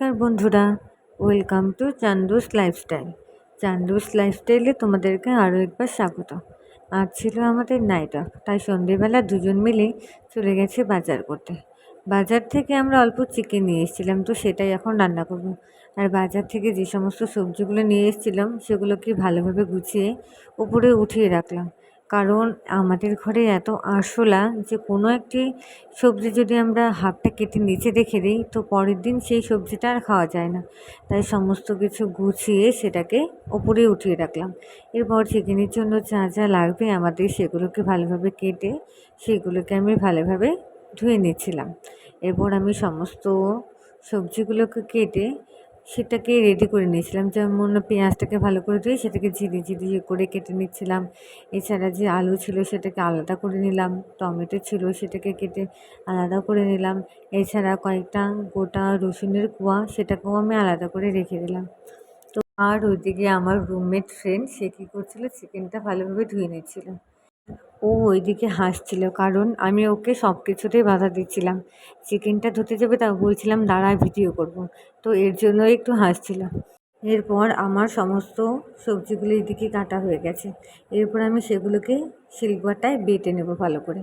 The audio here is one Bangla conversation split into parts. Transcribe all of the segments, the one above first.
নমস্কার বন্ধুরা welcome to Chandus lifestyle Chandus লাইফস্টাইলে তোমাদেরকে আরও একবার স্বাগত। আজ ছিল আমাদের নাইট অফ তাই সন্ধেবেলা দুজন মিলে চলে গেছে বাজার করতে। বাজার থেকে আমরা অল্প চিকেন নিয়ে এসেছিলাম, তো সেটাই এখন রান্না করব। আর বাজার থেকে যে সমস্ত সবজিগুলো নিয়ে এসেছিলাম, সেগুলোকে ভালোভাবে গুছিয়ে উপরে উঠিয়ে রাখলাম। কারণ আমাদের ঘরে এত আরশোলা যে কোনো একটি সবজি যদি আমরা হাফটা কেটে নিচে রেখে দিই, তো পরের দিন সেই সবজিটা আর খাওয়া যায় না। তাই সমস্ত কিছু গুছিয়ে সেটাকে ওপরে উঠিয়ে রাখলাম। এরপর চিকেনের জন্য যা যা লাগবে আমাদের সেগুলোকে ভালোভাবে কেটে সেগুলোকে আমি ভালোভাবে ধুয়ে নিচ্ছিলাম। এরপর আমি সমস্ত সবজিগুলোকে কেটে সেটাকে রেডি করে নিয়েছিলাম। যেমন পেঁয়াজটাকে ভালো করে ধুয়ে সেটাকে ঝিরি ঝিরি করে কেটে নিচ্ছিলাম। এছাড়া যে আলু ছিল সেটাকে আলাদা করে নিলাম। টমেটো ছিল সেটাকে কেটে আলাদা করে নিলাম। এছাড়া কয়েকটা গোটা রসুনের কুয়া সেটাকেও আমি আলাদা করে রেখে দিলাম। তো আর ওইদিকে আমার রুমমেট ফ্রেন্ড সে কী করছিল? চিকেনটা ভালোভাবে ধুয়ে নিচ্ছিল। ও ওইদিকে হাসছিল, কারণ আমি ওকে সব কিছুতেই বাধা দিচ্ছিলাম। চিকেনটা ধুতে যাবে তা বলছিলাম দাঁড়ায় ভিডিও করব। তো এর জন্যই একটু হাসছিল। এরপর আমার সমস্ত সবজিগুলো এদিকে কাটা হয়ে গেছে। এরপর আমি সেগুলোকে শিলপাটায় বেটে নেব ভালো করে।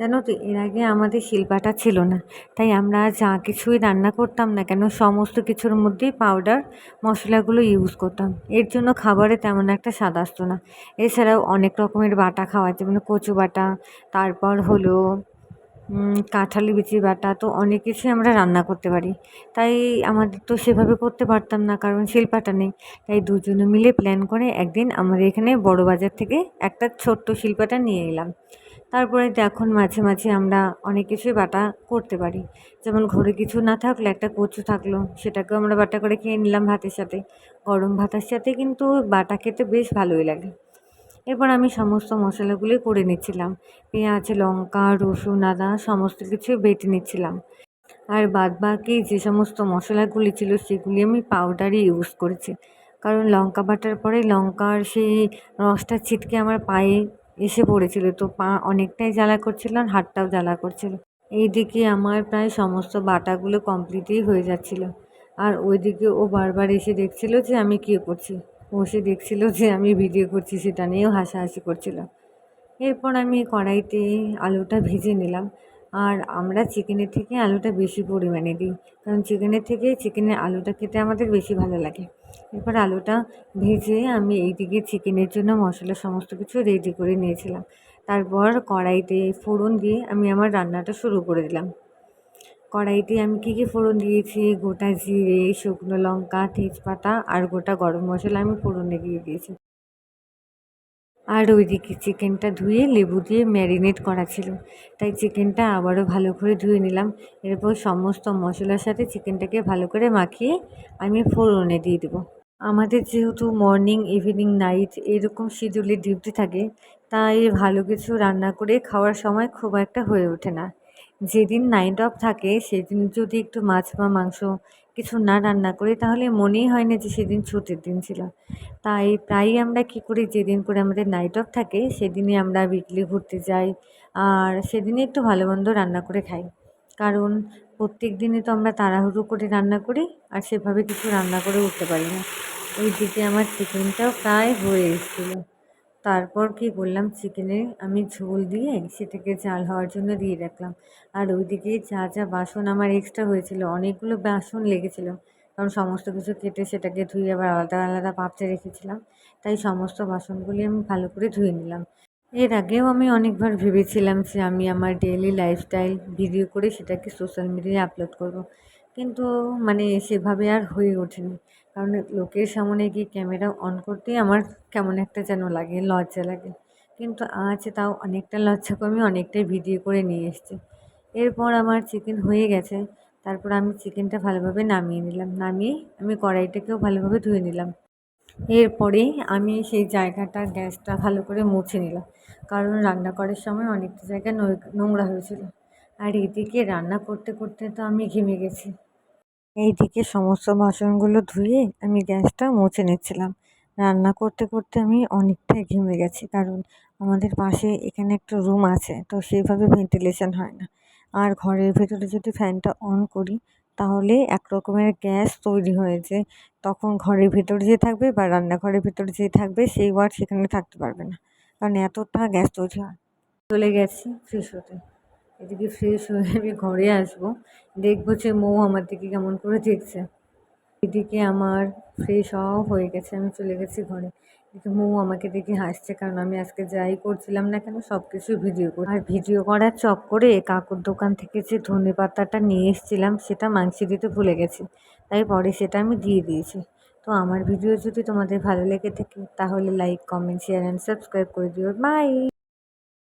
জানো তো, এর আগে আমাদের শিলপাটা ছিল না, তাই আমরা যা কিছুই রান্না করতাম না কেন, সমস্ত কিছুর মধ্যেই পাউডার মশলাগুলো ইউজ করতাম। এর জন্য খাবারে তেমন একটা স্বাদ আসতো না। এছাড়াও অনেক রকমের বাটা খাওয়া যেমন কচু বাটা, তারপর হলো কাঁঠালি, বিচি বাটা তো অনেক কিছুই আমরা রান্না করতে পারি। তাই আমাদের তো সেভাবে করতে পারতাম না, কারণ শিল্পাটা নেই। তাই দুজনে মিলে প্ল্যান করে একদিন আমাদের এখানে বড় বাজার থেকে একটা ছোট্ট শিল্পাটা নিয়ে এলাম। তারপরে এখন মাঝে মাঝে আমরা অনেক কিছুই বাটা করতে পারি। যেমন ঘরে কিছু না থাকলে একটা কচু থাকল, সেটাকেও আমরা বাটা করে খেয়ে নিলাম ভাতের সাথে। গরম ভাতের সাথে কিন্তু বাটা খেতে বেশ ভালোই লাগে। এরপর আমি সমস্ত মশলাগুলি করে নিচ্ছিলাম। পেঁয়াজ, লঙ্কা, রসুন, আদা সমস্ত কিছু বেটে নিচ্ছিলাম। আর বাদ বাকি যে সমস্ত মশলাগুলি ছিল সেগুলি আমি পাউডারই ইউজ করেছি। কারণ লঙ্কা বাটার পরে লঙ্কার সেই রসটা ছিটকে আমার পায়ে এসে পড়েছিল। তো পা অনেকটাই জ্বালা করছিল আর হাতটাও জ্বালা করছিল। এইদিকে আমার প্রায় সমস্ত বাটাগুলো কমপ্লিটই হয়ে যাচ্ছিল। আর ওইদিকে ও বারবার এসে দেখছিল যে আমি কী করছি। বসে দেখছিল যে আমি ভিডিও করছি, সেটা নিয়েও হাসাহাসি করছিল। এরপর আমি কড়াইতে আলুটা ভেজে নিলাম। আর আমরা চিকেনের থেকে আলুটা বেশি পরিমাণে দিই। কারণ চিকেনের থেকে চিকেনের আলুটা খেতে আমাদের বেশি ভালো লাগে। এরপর আলুটা ভেজে আমি এইদিকে চিকেনের জন্য মশলা সমস্ত কিছু রেডি করে নিয়েছিলাম। তারপর কড়াইতে ফোড়ন দিয়ে আমি আমার রান্নাটা শুরু করে দিলাম। কড়াইতে আমি কী কী ফোড়ন দিয়েছি? গোটা জিরে, শুকনো লঙ্কা, তেজপাতা আর গোটা গরম মশলা আমি ফোড়নে দিয়ে দিয়েছি। আর ওইদিকে চিকেনটা ধুয়ে লেবু দিয়ে ম্যারিনেট করা ছিল। তাই চিকেনটা আবারও ভালো করে ধুয়ে নিলাম। এরপর সমস্ত মশলার সাথে চিকেনটাকে ভালো করে মাখিয়ে আমি ফোড়নে দিয়ে দেবো। আমাদের যেহেতু মর্নিং, ইভিনিং, নাইট এরকম শিডিউলে ডিউটি থাকে, তাই ভালো কিছু রান্না করে খাওয়ার সময় খুব একটা হয়ে ওঠে না। যেদিন নাইট অফ থাকে, সেদিন যদি একটু মাছ বা মাংস কিছু না রান্না করি, তাহলে মনেই হয় না যে সেদিন ছুটির দিন ছিল। তাই প্রায়ই আমরা কী করি, যেদিন করে আমাদের নাইট অফ থাকে, সেদিনই আমরা উইকলি ঘুরতে যাই, আর সেদিনই একটু ভালো মন্দ রান্না করে খাই। কারণ প্রত্যেক দিনই তো আমরা তাড়াহুড়ো করে রান্না করি, আর সেভাবে কিছু রান্না করে উঠতে পারি না। ওই দিকে আমার চিকেনটাও প্রায় হয়ে এসেছিল। তারপর কি করলাম চিকেনে আমি ঝোল দিয়ে সেটাকে জাল হওয়ার জন্য দিয়ে রাখলাম আর ওইদিকে যা যা বাসন আমার এক্সট্রা হয়েছিল, অনেকগুলো বাসন লেগেছিলো, কারণ সমস্ত কিছু কেটে সেটাকে ধুয়ে আবার আলাদা আলাদা পাত্রে রেখেছিলাম, তাই সমস্ত বাসনগুলি আমি ভালো করে ধুয়ে নিলাম এর আগেও আমি অনেকবার ভেবেছিলাম যে আমি আমার ডেইলি লাইফস্টাইল ভিডিও করে সেটাকে সোশ্যাল মিডিয়ায় আপলোড করব। কিন্তু মানে সেভাবে আর হয়ে ওঠেনি। কারণ লোকের সামনে গিয়ে ক্যামেরা অন করতেই আমার কেমন একটা যেন লাগে, লজ্জা লাগে। কিন্তু আজ তাও অনেকটা লজ্জা কমে অনেকটাই ভিডিও করে নিয়ে এসছে। এরপর আমার চিকেন হয়ে গেছে। তারপর আমি চিকেনটা ভালোভাবে নামিয়ে নিলাম। নামিয়ে আমি কড়াইটাকেও ভালোভাবে ধুয়ে নিলাম। এরপরে আমি সেই জায়গাটা গ্যাসটা ভালো করে মুছে নিলাম। কারণ রান্না করার সময় অনেকটা জায়গা নোংরা হয়েছিল। আর এদিকে রান্না করতে করতে তো আমি ঘেমে গেছি। এইদিকে সমস্ত বাসনগুলো ধুয়ে আমি গ্যাসটা মুছে নিচ্ছিলাম। রান্না করতে করতে আমি অনেকটাই ঘেমে গেছি, কারণ আমাদের পাশে এখানে একটা রুম আছে, তো সেইভাবে ভেন্টিলেশন হয় না। আর ঘরের ভেতরে যদি ফ্যানটা অন করি, তাহলে এক রকমের গ্যাস তৈরি হয়েছে তখন ঘরের ভেতর যে থাকবে বা রান্নাঘরের ভেতর যে থাকবে, সেই ওয়ার্ড সেখানে থাকতে পারবে না, কারণ এতটা গ্যাস তৈরি হয়। চলে গেছি ফ্রেশ হতে। এদিকে ফ্রেশ হয়ে আমি ঘরে আসব। দেখব যে মৌ আমার দিকে কেমন করে দেখছে। এদিকে আমার ফ্রেশ হওয়াও হয়ে গেছে, আমি চলে গেছি ঘরে। এদিকে মৌ আমাকে দেখে হাসছে, কারণ আমি আজকে যাই করছিলাম না কেন সব কিছু ভিডিও করি আর ভিডিও করার চক্করে কাকুর দোকান থেকে যে ধনে পাতাটা নিয়ে এসেছিলাম, সেটা মাংসে দিতে ভুলে গেছি। তাই পরে সেটা আমি দিয়ে দিয়েছি। তো আমার ভিডিও যদি তোমাদের ভালো লেগে থাকে, তাহলে like comment share and subscribe করে দিও। বাই